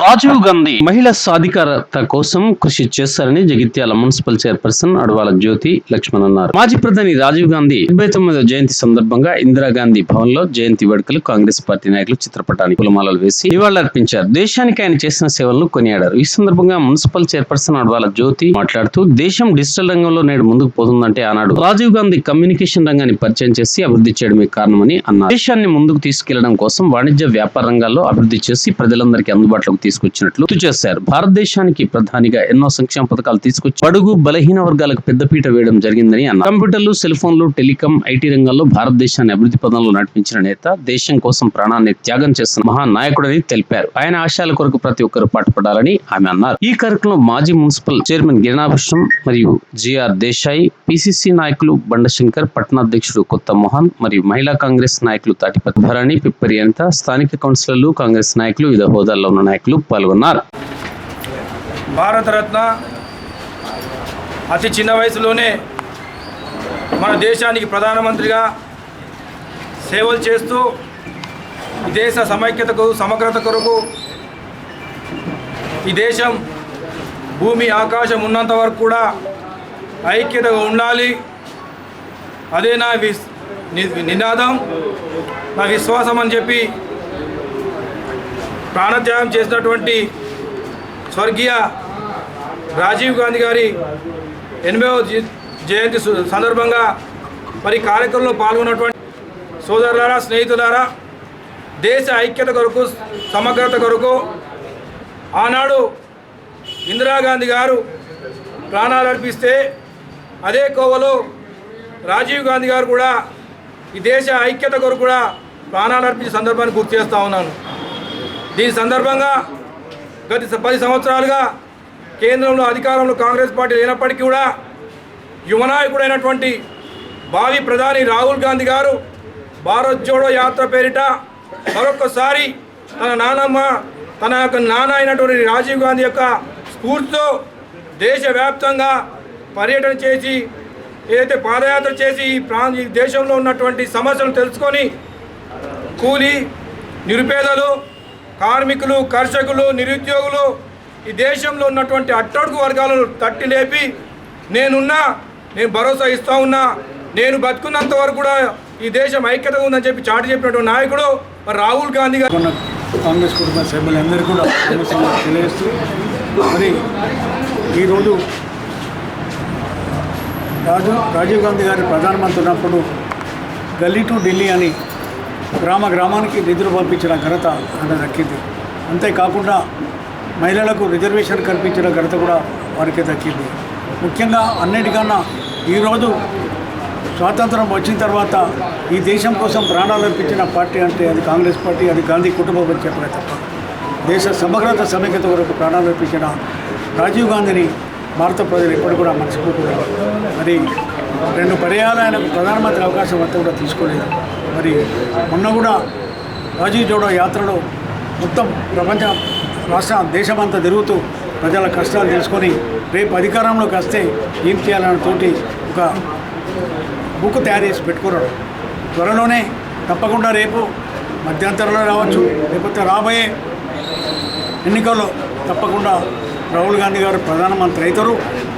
రాజీవ్ గాంధీ మహిళా సాధికారత కోసం కృషి చేస్తారని జగిత్యాల మున్సిపల్ చైర్పర్సన్ అడవాల జ్యోతి లక్ష్మణ్ అన్నారు. మాజీ ప్రధాని రాజీవ్ గాంధీ డెబ్బై తొమ్మిదో జయంతి సందర్భంగా ఇందిరాగాంధీ భవన్లో జయంతి వేడుకలు కాంగ్రెస్ పార్టీ నాయకులు చిత్రపటానికి పూలమాలలు వేసి నివాళులర్పించారు దేశానికి ఆయన చేసిన సేవలను కొనియాడారు. ఈ సందర్భంగా మున్సిపల్ చైర్పర్సన్ అడవాల జ్యోతి మాట్లాడుతూ దేశం డిజిటల్ రంగంలో నేడు ముందుకు పోతుందంటే ఆనాడు రాజీవ్ గాంధీ కమ్యూనికేషన్ రంగాన్ని పరిచయం చేసి అభివృద్ధి చేయడమే కారణమని అన్నారు. దేశాన్ని ముందుకు తీసుకెళ్ళడం కోసం వాణిజ్య వ్యాపార రంగాల్లో అభివృద్ధి చేసి ప్రజలందరికీ అందుబాటులోకి తీసుకొచ్చినట్లు గుర్తు చేశారు. భారతదేశానికి ప్రధానిగా ఎన్నో సంక్షేమ పథకాలు తీసుకొచ్చి బడుగు బలహీన వర్గాలకు పెద్దపీట వేయడం జరిగిందని అన్నారు. కంప్యూటర్లు సెల్ ఫోన్లు టెలికాం ఐటీ రంగంలో భారతదేశాన్ని అభివృద్ధి పదంలో నడిపించిన నేత దేశం కోసం ప్రాణాన్ని త్యాగం చేస్తున్న మహానాయకుడని తెలిపారు. ఆయన ఆశయాల కొరకు ప్రతి ఒక్కరు పాటుపడాలని ఆమె అన్నారు. ఈ కార్యక్రమంలో మాజీ మున్సిపల్ చైర్మన్ గిరినాభృష్ణం మరియు జిఆర్ దేశాయి పిసిసి నాయకులు బండశంకర్ పట్టణాధ్యక్షుడు కొత్త మోహన్ మరియు మహిళా కాంగ్రెస్ నాయకులు తాటిపతి భరణి పిప్పరి అంత స్థానిక కౌన్సిలర్లు కాంగ్రెస్ నాయకులు వివిధ హోదాల్లో ఉన్న నాయకులు పాల్గొన్నారు. భారతరత్న అతి చిన్న వయసులోనే మన దేశానికి ప్రధానమంత్రిగా సేవలు చేస్తూ ఈ దేశ సమైక్యతకు సమగ్రత కొరకు ఈ దేశం భూమి ఆకాశం ఉన్నంత వరకు కూడా ఐక్యతగా ఉండాలి. అదే నా విస్ నినాదం నా విశ్వాసం అని చెప్పి ప్రాణత్యాగం చేసినటువంటి స్వర్గీయ రాజీవ్ గాంధీ గారి ఎనిమిదవ జయంతి సు- సందర్భంగా మరి కార్యక్రమంలో పాల్గొన్నటువంటి సోదరులారా స్నేహితులారా దేశ ఐక్యత కొరకు సమగ్రత కొరకు ఆనాడు ఇందిరాగాంధీ గారు ప్రాణాలు అర్పిస్తే అదే కోవలో రాజీవ్ గాంధీ గారు కూడా ఈ దేశ ఐక్యత కొరకు కూడా ప్రాణాలు అర్పించే సందర్భాన్ని గుర్తు చేస్తూ ఉన్నాను. దీని సందర్భంగా గత పది సంవత్సరాలుగా కేంద్రంలో అధికారంలో కాంగ్రెస్ పార్టీ లేనప్పటికీ కూడా యువనాయకుడైనటువంటి భావి ప్రధాని రాహుల్ గాంధీ గారు భారత్ జోడో యాత్ర పేరిట మరొకసారి తన నానమ్మ తన యొక్క నాన్న అయినటువంటి రాజీవ్ గాంధీ యొక్క స్ఫూర్తితో దేశవ్యాప్తంగా పర్యటన చేసి ఏదైతే పాదయాత్ర చేసి ఈ ప్రా ఈ దేశంలో ఉన్నటువంటి సమస్యలు తెలుసుకొని కూలి నిరుపేదలు కార్మికులు కర్షకులు నిరుద్యోగులు ఈ దేశంలో ఉన్నటువంటి అట్టడుగు వర్గాలను తట్టి లేపి నేనున్నా నేను భరోసా ఇస్తూ ఉన్నా నేను బతుకున్నంత వరకు కూడా ఈ దేశం ఐక్యతగా ఉందని చెప్పి చాటి చెప్పినటువంటి నాయకుడు మరి రాహుల్ గాంధీ గారు. కాంగ్రెస్ కుటుంబ సభ్యులందరూ కూడా తెలియజేస్తూ మరి ఈరోజు రాజు రాజీవ్ గాంధీ గారి ప్రధానమంత్రి ఉన్నప్పుడు గల్లీ టు ఢిల్లీ అని గ్రామ గ్రామానికి నిధులు పంపించిన ఘనత ఆయన దక్కింది. అంతేకాకుండా మహిళలకు రిజర్వేషన్ కల్పించిన ఘనత కూడా వారికి దక్కింది. ముఖ్యంగా అన్నిటికన్నా ఈరోజు స్వాతంత్రం వచ్చిన తర్వాత ఈ దేశం కోసం ప్రాణాలు అర్పించిన పార్టీ అంటే అది కాంగ్రెస్ పార్టీ అది గాంధీ కుటుంబం అని చెప్పలే తప్ప. దేశ సమగ్రత సమైక్యత వరకు ప్రాణాలు అర్పించిన రాజీవ్ గాంధీని భారత ప్రజలు ఎప్పుడు కూడా మర్చిపోకూడదు. మరి రెండు పర్యాలు ఆయనకు ప్రధానమంత్రి అవకాశం అంతా కూడా తీసుకోలేదు. మరి మొన్న కూడా రాజీవ్ జోడో యాత్రలో మొత్తం ప్రపంచ రాష్ట్ర దేశమంతా తిరుగుతూ ప్రజల కష్టాలు తెలుసుకొని రేపు అధికారంలోకి వస్తే ఏం చేయాలన్న తోటి ఒక బుక్ తయారు చేసి పెట్టుకున్నాడు. త్వరలోనే తప్పకుండా రేపు మధ్యంతరంలో రావచ్చు లేకపోతే రాబోయే ఎన్నికల్లో తప్పకుండా రాహుల్ గాంధీ గారు ప్రధానమంత్రి అవుతారు.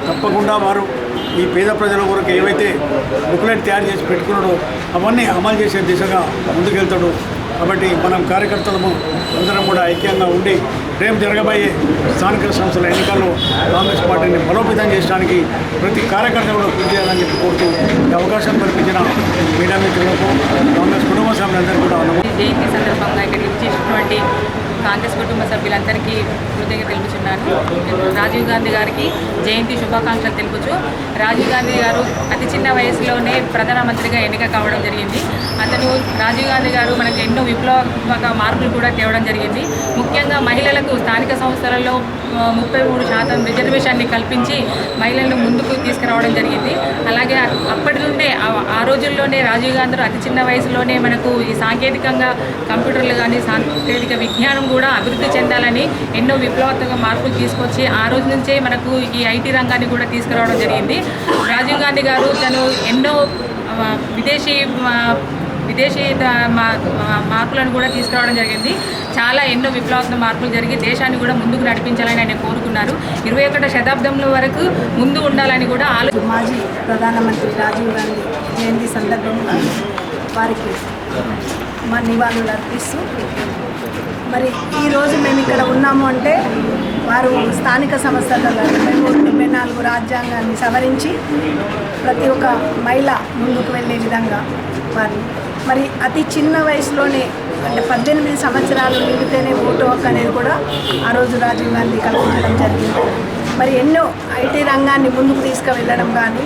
తప్పకుండా వారు ఈ పేద ప్రజల కొరకు ఏవైతే బుక్లెట్ తయారు చేసి పెట్టుకున్నాడో అవన్నీ అమలు చేసే దిశగా ముందుకెళ్తాడు. కాబట్టి మనం కార్యకర్తలము అందరం కూడా ఐక్యంగా ఉండి రేపు జరగబోయే స్థానిక సంస్థల ఎన్నికల్లో కాంగ్రెస్ పార్టీని బలోపేతం చేయడానికి ప్రతి కార్యకర్త కూడా కృషి చేయాలని కోరుతూ ఈ అవకాశం కల్పించిన మీడియా మిత్రులకు కాంగ్రెస్ కుటుంబ సభ్యులందరూ కూడా జయంతి సందర్భంగా ఇక్కడ ఇచ్చేసినటువంటి కాంగ్రెస్ కుటుంబ సభ్యులందరికీ కృతజ్ఞత తెలుపుచున్నాను. రాజీవ్ గాంధీ గారికి జయంతి శుభాకాంక్షలు తెలుపుచు రాజీవ్ గాంధీ గారు అతి చిన్న వయసులోనే ప్రధానమంత్రిగా ఎన్నిక కావడం జరిగింది. అతను రాజీవ్ గాంధీ గారు మనకు ఎన్నో విప్లవాత్మక మార్పులు కూడా తేవడం జరిగింది. ముఖ్యంగా మహిళలకు స్థానిక సంస్థలలో ముప్పై మూడు శాతం రిజర్వేషన్ని కల్పించి మహిళలను ముందుకు తీసుకురావడం జరిగింది. అలాగే అలాగే అప్పటి నుండే ఆ- రోజుల్లోనే రాజీవ్ గాంధీ అతి చిన్న వయసులోనే మనకు ఈ సాంకేతికంగా కంప్యూటర్లు కానీ సాంకేతిక విజ్ఞానం కూడా అభివృద్ధి చెందాలని ఎన్నో విప్లవాత్మక మార్పులు తీసుకొచ్చి ఆ రోజు నుంచే మనకు ఈ ఐటీ రంగాన్ని కూడా తీసుకురావడం జరిగింది. రాజీవ్ గాంధీ గారు తను ఎన్నో విదేశీ విదేశీ ద- మా- మార్పులను కూడా తీసుకురావడం జరిగింది. చాలా ఎన్నో విప్లవాత్మక మార్పులు జరిగి దేశాన్ని కూడా ముందుకు నడిపించాలని ఆయన కోరుకున్నారు. ఇరవై ఒకటో శతాబ్దంలో వరకు ముందు ఉండాలని కూడా ఆలోచన మాజీ ప్రధానమంత్రి రాజీవ్ గాంధీ జయంతి సందర్భంగా వారికి మా నివాళులు అర్పిస్తూ మరి ఈరోజు మేము ఇక్కడ ఉన్నాము అంటే వారు స్థానిక సంస్థలలో మేము డెబ్బై నాలుగు రాజ్యాంగాన్ని సవరించి ప్రతి ఒక్క మహిళ ముందుకు వెళ్ళే విధంగా వారు మరి అతి చిన్న వయసులోనే అంటే పద్దెనిమిది సంవత్సరాలు నిండితేనే ఓటు హక్కు అనేది కూడా ఆ రోజు రాజీవ్ గాంధీ కల్పించడం జరిగింది. మరి ఎన్నో ఐటీ రంగాన్ని ముందుకు తీసుకువెళ్ళడం కానీ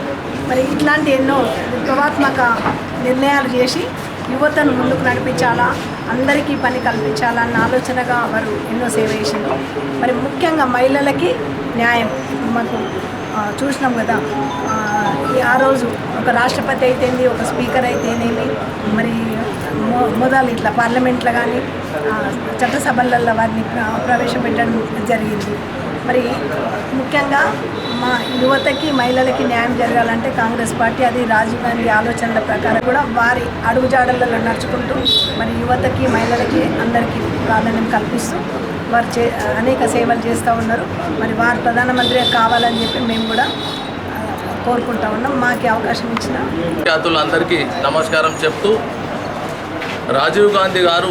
మరి ఇట్లాంటి ఎన్నో విప్లవాత్మక నిర్ణయాలు చేసి యువతను ముందుకు నడిపించాలా అందరికీ పని కల్పించాలన్న ఆలోచనగా వారు ఎన్నో సేవ చేసింది మరి ముఖ్యంగా మహిళలకి న్యాయం మాకు చూసినాం కదా. ఆ, ఈ ఆ రోజు ఒక రాష్ట్రపతి అయితేంది ఒక స్పీకర్ అయితేనేమి మరి మొ- మొదలు ఇట్లా పార్లమెంట్లో కానీ చట్టసభలలో వారిని ప్రవేశపెట్టడం జరిగింది. మరి ముఖ్యంగా మా యువతకి మహిళలకి న్యాయం జరగాలంటే కాంగ్రెస్ పార్టీ అది రాజీవ్ గాంధీ ఆలోచనల ప్రకారం కూడా వారి అడుగుజాడలలో నడుచుకుంటూ మరి యువతకి మహిళలకి అందరికీ ప్రాధాన్యం కల్పిస్తూ వారు చే అనేక సేవలు చేస్తూ ఉన్నారు. మరి వారు ప్రధానమంత్రి కావాలని చెప్పి మేము కూడా కోరుకుంటా ఉన్నాం. మాకు అవకాశం ఇచ్చిన విద్యార్థులందరికీ నమస్కారం చెప్తూ రాజీవ్ గాంధీ గారు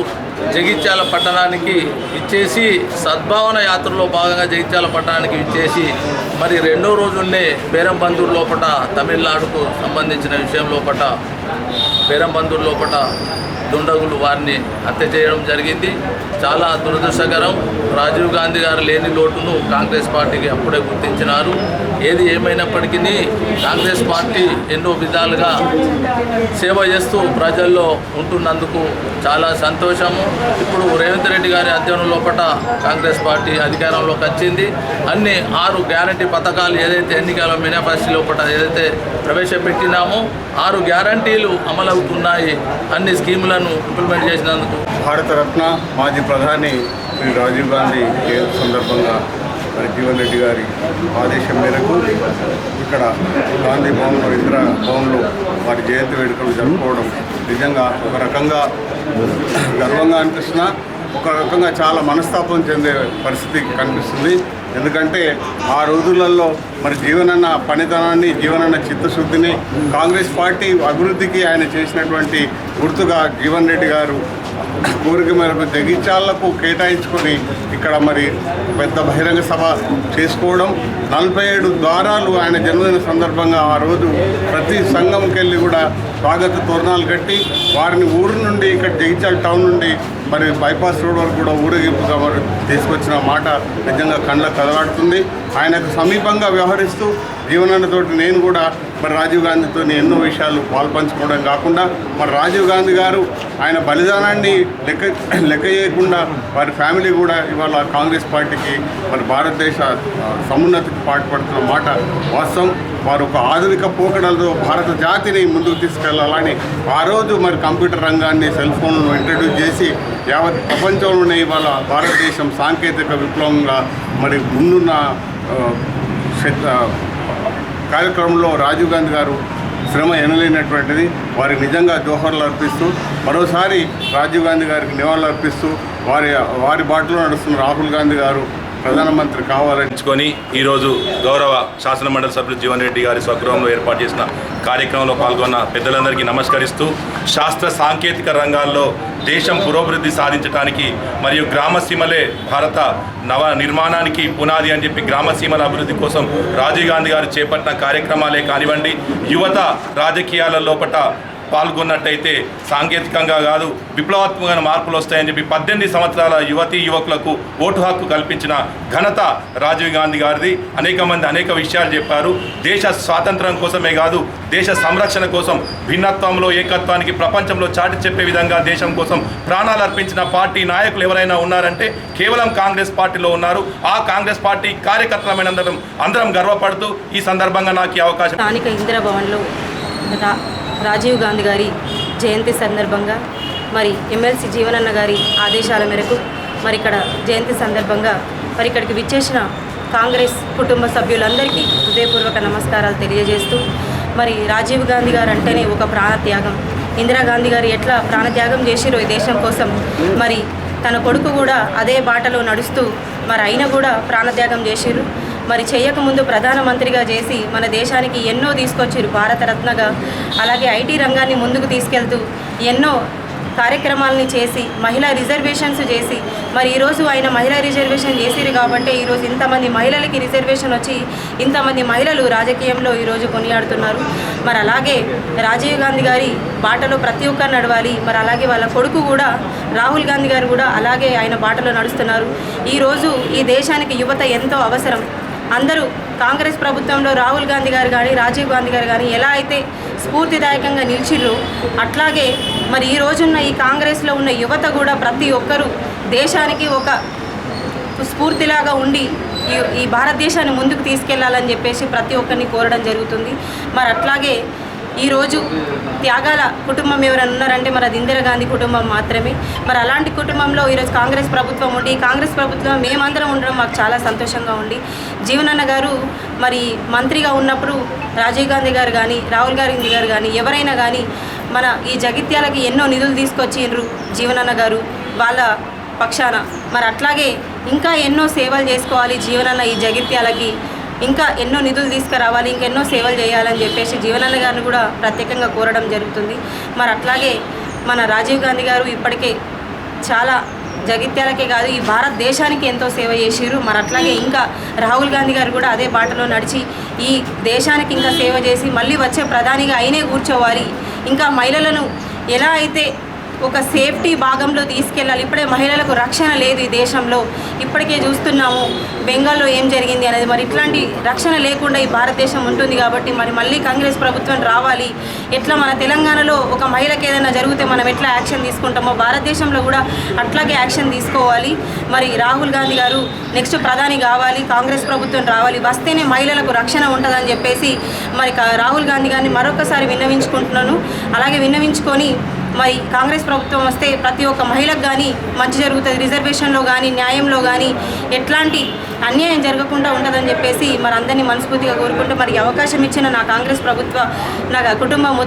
జగిత్యాల పట్టణానికి ఇచ్చేసి సద్భావన యాత్రలో భాగంగా జగిత్యాల పట్టణానికి ఇచ్చేసి మరి రెండో రోజునే పేరంబందూరు లోపట తమిళనాడుకు సంబంధించిన విషయం లోపల పేరంబందూరు లోపట దుండగులు వారిని హత్య చేయడం జరిగింది. చాలా దురదృష్టకరం. రాజీవ్ గాంధీ గారు లేని లోటును కాంగ్రెస్ పార్టీకి అప్పుడే గుర్తించినారు. ఏది ఏమైనప్పటికీ కాంగ్రెస్ పార్టీ ఎన్నో విధాలుగా సేవ చేస్తూ ప్రజల్లో ఉంటున్నందుకు చాలా సంతోషము. ఇప్పుడు రేవంత్ రెడ్డి గారి అధ్యయనం లోపల కాంగ్రెస్ పార్టీ అధికారంలోకి వచ్చింది. అన్ని ఆరు గ్యారంటీ పథకాలు ఏదైతే ఎన్నికల మేనిఫెస్టో లోపల ఏదైతే ప్రవేశపెట్టినామో ఆరు గ్యారంటీలు అమలవుతున్నాయి. అన్ని స్కీములను ఇంప్లిమెంట్ చేసినందుకు. భారతరత్న మాజీ ప్రధాని శ్రీ రాజీవ్ గాంధీ సందర్భంగా మరి జీవన్ రెడ్డి గారి ఆదేశం మేరకు ఇక్కడ గాంధీ భవన్లో ఇందిరా భవన్లో వారి జయంతి వేడుకలు జరుపుకోవడం నిజంగా ఒక రకంగా గర్వంగా అనిపిస్తున్నా. ఒక రకంగా చాలా మనస్తాపం చెందే పరిస్థితి కనిపిస్తుంది. ఎందుకంటే ఆ రోజులలో మరి జీవనన్న పనితనాన్ని జీవనన్న చిత్తశుద్ధిని కాంగ్రెస్ పార్టీ అభివృద్ధికి ఆయన చేసినటువంటి గుర్తుగా జీవన్ రెడ్డి గారు కోరిక మేరకు జగిత్యాలకు కేటాయించుకొని ఇక్కడ మరి పెద్ద బహిరంగ సభ చేసుకోవడం. నలభై ఏడు ద్వారాలు ఆయన జన్మదిన సందర్భంగా ఆ రోజు ప్రతి సంఘంకి వెళ్ళి కూడా స్వాగత తోరణాలు కట్టి వారిని ఊరు నుండి ఇక్కడ జగిత్యాల టౌన్ నుండి మరి బైపాస్ రోడ్ వరకు కూడా ఊరేగింపుగా మరి తీసుకొచ్చిన మాట నిజంగా కళ్ళ కదలాడుతుంది. ఆయనకు సమీపంగా వ్యవహరిస్తూ జీవనతోటి నేను కూడా మరి రాజీవ్ గాంధీతో ఎన్నో విషయాలు పాల్పంచుకోవడం కాకుండా మరి రాజీవ్ గాంధీ గారు ఆయన బలిదానాన్ని లెక్క లెక్క చేయకుండా వారి ఫ్యామిలీ కూడా ఇవాళ కాంగ్రెస్ పార్టీకి మరి భారతదేశ సమున్నతికి పాటుపడుతున్న మాట వాస్తవం. వారు ఒక ఆధునిక పోకడలతో భారత జాతిని ముందుకు తీసుకెళ్ళాలని ఆ రోజు మరి కంప్యూటర్ రంగాన్ని సెల్ ఫోన్లను ఇంట్రడ్యూస్ చేసి యావత్ ప్రపంచంలోనే ఇవాళ భారతదేశం సాంకేతిక విప్లవంగా మరి ముందున్న కార్యక్రమంలో రాజీవ్ గాంధీ గారు శ్రమ ఎనలేనటువంటిది వారికి నిజంగా జోహర్లు అర్పిస్తూ మరోసారి రాజీవ్ గాంధీ గారికి నివాళులు అర్పిస్తూ వారి వారి బాటలో నడుస్తున్న రాహుల్ గాంధీ గారు ప్రధానమంత్రి కావాలనించుకొని ఈరోజు గౌరవ శాసన మండలి సభ్యులు జీవన్ రెడ్డి గారి స్వగృహంలో ఏర్పాటు చేసిన కార్యక్రమంలో పాల్గొన్న పెద్దలందరికీ నమస్కరిస్తూ శాస్త్ర సాంకేతిక రంగాల్లో దేశం పురోభివృద్ధి సాధించడానికి మరియు గ్రామసీమలే భారత నవ నిర్మాణానికి పునాది అని చెప్పి గ్రామసీమల అభివృద్ధి కోసం రాజీవ్ గాంధీ గారు చేపట్టిన కార్యక్రమాలే కానివ్వండి యువత రాజకీయాల లోపట పాల్గొన్నట్టయితే సాంకేతికంగా కాదు విప్లవాత్మకమైన మార్పులు వస్తాయని చెప్పి పద్దెనిమిది సంవత్సరాల యువతీ యువకులకు ఓటు హక్కు కల్పించిన ఘనత రాజీవ్ గాంధీ గారిది. అనేక మంది అనేక విషయాలు చెప్పారు. దేశ స్వాతంత్రం కోసమే కాదు దేశ సంరక్షణ కోసం భిన్నత్వంలో ఏకత్వానికి ప్రపంచంలో చాటి చెప్పే విధంగా దేశం కోసం ప్రాణాలు అర్పించిన పార్టీ నాయకులు ఎవరైనా ఉన్నారంటే కేవలం కాంగ్రెస్ పార్టీలో ఉన్నారు. ఆ కాంగ్రెస్ పార్టీ కార్యకర్తలమైన అందరం అందరం గర్వపడుతూ ఈ సందర్భంగా నాకు ఈ అవకాశం స్థానిక ఇందిరాభవన్లో రాజీవ్ గాంధీ గారి జయంతి సందర్భంగా మరి ఎమ్మెల్సీ జీవనన్న గారి ఆదేశాల మేరకు మరి ఇక్కడ జయంతి సందర్భంగా మరి ఇక్కడికి విచ్చేసిన కాంగ్రెస్ కుటుంబ సభ్యులందరికీ హృదయపూర్వక నమస్కారాలు తెలియజేస్తూ మరి రాజీవ్ గాంధీ గారు అంటేనే ఒక ప్రాణత్యాగం. ఇందిరాగాంధీ గారు ఎట్లా ప్రాణత్యాగం చేసిరో ఈ దేశం కోసం మరి తన కొడుకు కూడా అదే బాటలో నడుస్తూ మరి అయినా కూడా ప్రాణత్యాగం చేసిరు మరి చేయకముందు ప్రధానమంత్రిగా చేసి మన దేశానికి ఎన్నో తీసుకొచ్చారు భారతరత్నగా అలాగే ఐటీ రంగాన్ని ముందుకు తీసుకెళ్తూ ఎన్నో కార్యక్రమాలని చేసి మహిళా రిజర్వేషన్స్ చేసి మరి ఈరోజు ఆయన మహిళా రిజర్వేషన్ చేసిరు కాబట్టి ఈరోజు ఇంతమంది మహిళలకి రిజర్వేషన్ వచ్చి ఇంతమంది మహిళలు రాజకీయంలో ఈరోజు కొనియాడుతున్నారు. మరి అలాగే రాజీవ్ గాంధీ గారి బాటలో ప్రతి ఒక్కరు నడవాలి. మరి అలాగే వాళ్ళ కొడుకు కూడా రాహుల్ గాంధీ గారు కూడా అలాగే ఆయన బాటలో నడుస్తున్నారు. ఈరోజు ఈ దేశానికి యువత ఎంతో అవసరం. అందరూ కాంగ్రెస్ ప్రభుత్వంలో రాహుల్ గాంధీ గారు కానీ రాజీవ్ గాంధీ గారు కానీ ఎలా అయితే స్ఫూర్తిదాయకంగా నిలిచిర్రు అట్లాగే మరి ఈ రోజున్న ఈ కాంగ్రెస్లో ఉన్న యువత కూడా ప్రతి ఒక్కరూ దేశానికి ఒక స్ఫూర్తిలాగా ఉండి ఈ ఈ భారతదేశాన్ని ముందుకు తీసుకెళ్ళాలని చెప్పేసి ప్రతి ఒక్కరిని కోరడం జరుగుతుంది. మరి అట్లాగే ఈరోజు త్యాగాల కుటుంబం ఎవరైనా ఉన్నారంటే మరి అది ఇందిరాగాంధీ కుటుంబం మాత్రమే. మరి అలాంటి కుటుంబంలో ఈరోజు కాంగ్రెస్ ప్రభుత్వం ఉండి కాంగ్రెస్ ప్రభుత్వం మేమందరం ఉండడం మాకు చాలా సంతోషంగా ఉంది. జీవనన్న గారు మరి మంత్రిగా ఉన్నప్పుడు రాజీవ్ గాంధీ గారు కానీ రాహుల్ గాంధీ గారు కానీ ఎవరైనా కానీ మన ఈ జగిత్యాలకి ఎన్నో నిధులు తీసుకొచ్చిండ్రు జీవనన్న గారు వాళ్ళ పక్షాన. మరి అట్లాగే ఇంకా ఎన్నో సేవలు చేసుకోవాలి జీవనన్న ఈ జగిత్యాలకి. ఇంకా ఎన్నో నిధులు తీసుకురావాలి ఇంకెన్నో సేవలు చేయాలని చెప్పేసి జీవనన్న గారిని కూడా ప్రత్యేకంగా కోరడం జరుగుతుంది. మరి అట్లాగే మన రాజీవ్ గాంధీ గారు ఇప్పటికే చాలా జగిత్యాలకే కాదు ఈ భారతదేశానికి ఎంతో సేవ చేసిర్రు. మరి అట్లాగే ఇంకా రాహుల్ గాంధీ గారు కూడా అదే బాటలో నడిచి ఈ దేశానికి ఇంకా సేవ చేసి మళ్ళీ వచ్చే ప్రధానిగా అయినే కూర్చోవాలి. ఇంకా మహిళలను ఎలా అయితే ఒక సేఫ్టీ భాగంలో తీసుకెళ్ళాలి. ఇప్పుడే మహిళలకు రక్షణ లేదు ఈ దేశంలో. ఇప్పటికే చూస్తున్నాము బెంగాల్లో ఏం జరిగింది అనేది. మరి ఇట్లాంటి రక్షణ లేకుండా ఈ భారతదేశం ఉంటుంది కాబట్టి మరి మళ్ళీ కాంగ్రెస్ ప్రభుత్వం రావాలి. ఎట్లా మన తెలంగాణలో ఒక మహిళకి ఏదైనా జరిగితే మనం ఎట్లా యాక్షన్ తీసుకుంటామో భారతదేశంలో కూడా అట్లాగే యాక్షన్ తీసుకోవాలి. మరి రాహుల్ గాంధీ గారు నెక్స్ట్ ప్రధాని కావాలి కాంగ్రెస్ ప్రభుత్వం రావాలి. వస్తేనే మహిళలకు రక్షణ ఉంటుందని చెప్పేసి మరి రాహుల్ గాంధీ గారిని మరొకసారి విన్నవించుకుంటున్నాను. అలాగే విన్నవించుకొని మరి కాంగ్రెస్ ప్రభుత్వం వస్తే ప్రతి ఒక్క మహిళకు కానీ మంచి జరుగుతుంది. రిజర్వేషన్లో కానీ న్యాయంలో కానీ ఎట్లాంటి అన్యాయం జరగకుండా ఉంటుందని చెప్పేసి మరి అందరినీ మనస్ఫూర్తిగా కోరుకుంటూ మరి అవకాశం ఇచ్చిన నా కాంగ్రెస్ ప్రభుత్వ నా కుటుంబం మొత్తం